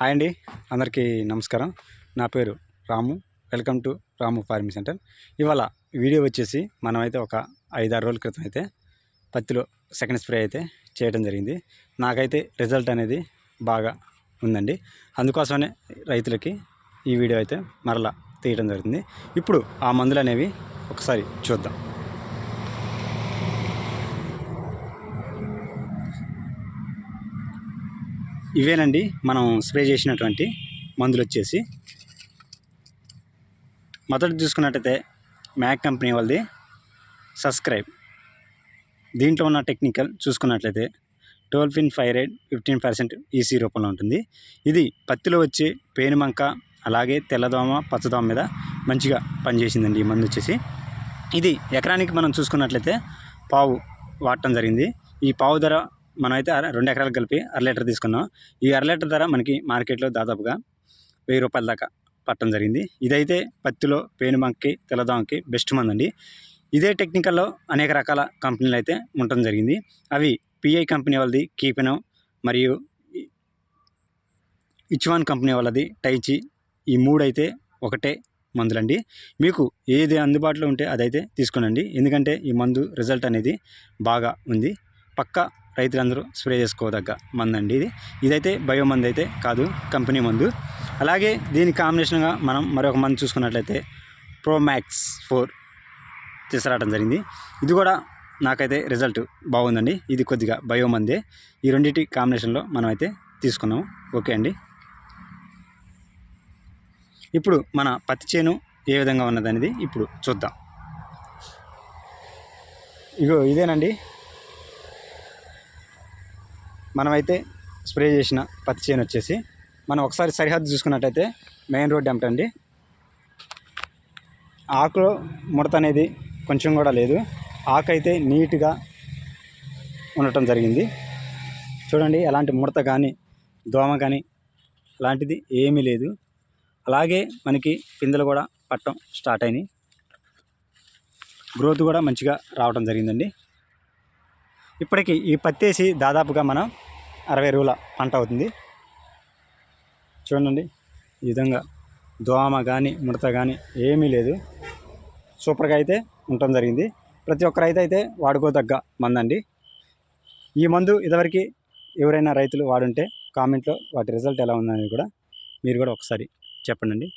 Hi అండి. అందరికీ నమస్కారం. నా పేరు Ramu. Welcome to Ramu farming centre. ఇవాళ వీడియో వచ్చేసి మనమైతే ఒక ఐదారు రోజుల క్రితం అయితే పత్తిలో సెకండ్ స్ప్రే అయితే చేయడం జరిగింది. నాకైతే రిజల్ట్ అనేది బాగా ఉందండి. అందుకోసమనే రైతులకి ఈ వీడియో అయితే మరలా తీయడం జరుగుతుంది. ఇప్పుడు ఆ మందులు అనేవి ఒకసారి చూద్దాం. ఇవేనండి మనం స్ప్రే చేసినటువంటి మందులు వచ్చేసి మొదటి చూసుకున్నట్టయితే మ్యాక్ కంపెనీ వాళ్ళది సబ్స్క్రైబ్. దీంట్లో ఉన్న టెక్నికల్ చూసుకున్నట్లయితే tolfenpyrad fifteen percent EC రూపంలో ఉంటుంది. ఇది పత్తిలో వచ్చే పేనుమంక అలాగే తెల్లదోమ పచ్చదోమ మీద మంచిగా పనిచేసిందండి ఈ మందు వచ్చేసి ఇది ఎకరానికి మనం చూసుకున్నట్లయితే పావు వాడటం జరిగింది. ఈ పావు ధర మనమైతే అర రెండు ఎకరాలు కలిపి అర లీటర్ తీసుకున్నాం. ఈ అర లీటర్ ధర మనకి మార్కెట్లో దాదాపుగా వెయ్యి రూపాయల దాకా పట్టడం జరిగింది. ఇదైతే పత్తిలో పేనుమంకి తెల్లదోమకి బెస్ట్ మందండి. ఇదే టెక్నికల్లో అనేక రకాల కంపెనీలు అయితే ఉండటం జరిగింది. అవి పిఐ కంపెనీ వాళ్ళది కీపెనో మరియు ఇచ్వాన్ కంపెనీ వాళ్ళది టైచి ఈ మూడు అయితే ఒకటే మందులండి. మీకు ఏది అందుబాటులో ఉంటే అదైతే తీసుకోనండి. ఎందుకంటే ఈ మందు రిజల్ట్ అనేది బాగా ఉంది. పక్క రైతులందరూ స్ప్రే చేసుకోదగ్గ మందు అండి ఇది. ఇదైతే బయో మందు అయితే కాదు కంపెనీ మందు. అలాగే దీని కాంబినేషన్గా మనం మరొక మందు చూసుకున్నట్లయితే ప్రోమాక్స్ ఫోర్ తీసుకురావడం జరిగింది. ఇది కూడా నాకైతే రిజల్ట్ బాగుందండి. ఇది కొద్దిగా బయో మందే. ఈ రెండింటి కాంబినేషన్లో మనం అయితే తీసుకున్నాము. ఓకే అండి. ఇప్పుడు మన పత్తి చేను ఏ విధంగా ఉన్నదనేది ఇప్పుడు చూద్దాం. ఇగో ఇదేనండి. మనమైతే స్ప్రే చేసిన పత్తి చేను వచ్చేసి మనం ఒకసారి సరిహద్దు చూసుకున్నట్టయితే మెయిన్ రోడ్ అండి. ఆకులో ముడత అనేది కొంచెం కూడా లేదు. ఆకు అయితే నీట్గా ఉండటం జరిగింది. చూడండి ఎలాంటి ముడత కానీ దోమ కానీ అలాంటిది ఏమీ లేదు. అలాగే మనకి పిందెలు కూడా పట్టడం స్టార్ట్ అయినాయి. గ్రోత్ కూడా మంచిగా రావడం జరిగిందండి. ఇప్పటికి ఈ పత్తేసి దాదాపుగా మనం అరవై రోజుల పంట అవుతుంది. చూడండి ఈ విధంగా దోమ కానీ ముడత కానీ ఏమీ లేదు. సూపర్గా అయితే ఉండటం జరిగింది. ప్రతి ఒక్క రైతు అయితే వాడుకోదగ్గ మందండి. ఈ మందు ఇదివరకు ఎవరైనా రైతులు వాడుంటే కామెంట్లో వాటి రిజల్ట్ ఎలా ఉందనేది కూడా మీరు కూడా ఒకసారి చెప్పండి